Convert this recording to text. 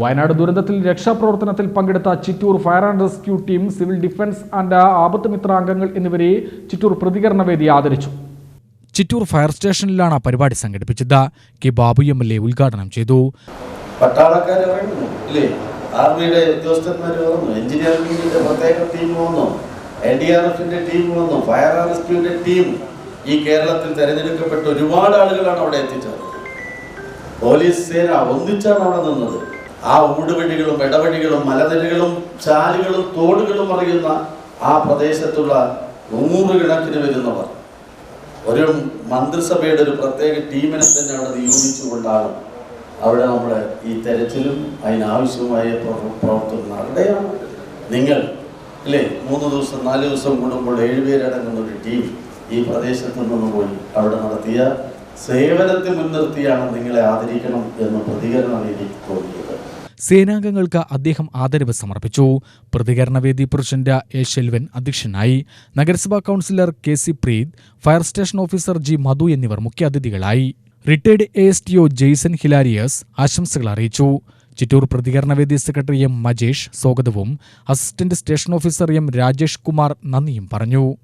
വയനാട് ദുരന്തത്തിൽ രക്ഷാപ്രവർത്തനത്തിൽ പങ്കെടുത്ത Chittur fire and rescue team civil defence and ആപത്ത് മിത്ര അംഗങ്ങൾ എന്നിവരെ ചിറ്റൂർ പ്രതികരണ വേദി ആദരിച്ചു. ചിറ്റൂർ ഫയർ സ്റ്റേഷനിലാണ് പരിപാടി സംഘടിപ്പിച്ചത്. K Babu M L A ഉദ്ഘാടനം ചെയ്തു. പട്ടാളക്കാർ പറയുന്നു ഇല്ലേ? ആർമിയുടെ ഉദ്യോഗസ്ഥന്മാർ വന്നു എഞ്ചിനീയറിംഗിന്റെ പ്രത്യേക ടീം വന്നു എൻ ഡി ആർ എഫിന്റെ ടീം വന്നു ഫയർ ആൻഡ് റെസ്ക്യൂവിന്റെ ടീം ഈ കേരളത്തിൽ തെരഞ്ഞെടുക്കപ്പെട്ട ഒരുപാട് ആളുകളാണ് അവിടെ എത്തിച്ചത് പോലീസ് സേന ഒന്നിച്ചാണ് അവിടെ നിന്നത്. ആ ഊടുവഴികളും ഇടവഴികളും മലനിരകളും ചാലുകളും തോടുകളും അറിയുന്ന ആ പ്രദേശത്തുള്ള നൂറുകണക്കിന് വരുന്നവർ. ഒരു മന്ത്രിസഭയുടെ ഒരു പ്രത്യേക ടീമിനെ തന്നെ അവിടെ നിയോഗിച്ചുകൊണ്ടാണ് അവിടെ നമ്മൾ ഈ തെരച്ചിലും അതിനാവശ്യമായ പ്രവ- പ്രവർത്തനം അവിടെയാണ് നിങ്ങൾ അല്ലേ മൂന്ന് ദിവസം നാല് ദിവസം കൂടുമ്പോൾ ഏഴുപേരടങ്ങുന്ന ഒരു ടീം ഈ പ്രദേശത്ത് നിന്ന് പോയി അവിടെ നടത്തിയ സേവനത്തെ മുൻനിർത്തിയാണ് നിങ്ങളെ ആദരിക്കണം എന്ന് പ്രതികരണം എനിക്ക് തോന്നിയത്. സേനാംഗങ്ങൾക്ക് അദ്ദേഹം ആദരവ് സമർപ്പിച്ചു. പ്രതികരണവേദി പ്രസിഡന്റ് എ ശെൽവൻ അധ്യക്ഷനായി നഗരസഭാ councillor K C Preeth fire station officer G Madhu എന്നിവർ മുഖ്യാതിഥികളായി retired A S T O Jaison Hilarius ആശംസകൾ അറിയിച്ചു. ചിറ്റൂർ പ്രതികരണവേദി സെക്രട്ടറി എം മജേഷ് സ്വാഗതവും assistant station officer M Rajesh Kumar നന്ദിയും പറഞ്ഞു.